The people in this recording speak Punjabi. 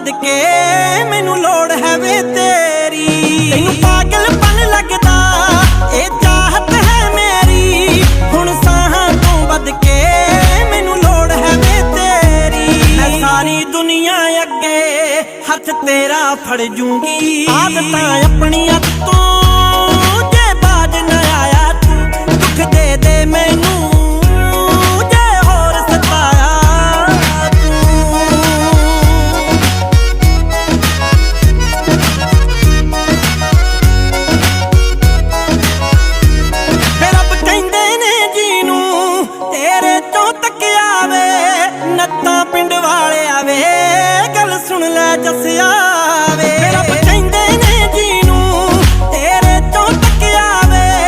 ਸਦਕੇ ਮੈਨੂੰ ਲੋੜ ਹੈ ਵੇ ਤੇਰੀ। ਤੈਨੂੰ ਪਾਗਲਪਨ ਲੱਗਦਾ, ਇਹ ਚਾਹਤ ਹੈ ਮੇਰੀ। ਹੁਣ ਸਾਹਾਂ ਤੋਂ ਵੱਧ ਕੇ ਮੈਨੂੰ ਲੋੜ ਹੈ ਵੇ ਤੇਰੀ। ਮੈਂ ਸਾਰੀ ਦੁਨੀਆ ਅੱਗੇ ਹੱਥ ਤੇਰਾ ਫੜ ਜੂੰਗੀ। ਆਦਤਾਂ ਆਪਣੀਆਂ ਤੋਂ ਜੇ ਬਾਜ ਨਾ ਆਇਆ, ਤੂੰ ਦੁੱਖ ਦੇ ਦੇ ਮੈਂ Nothing to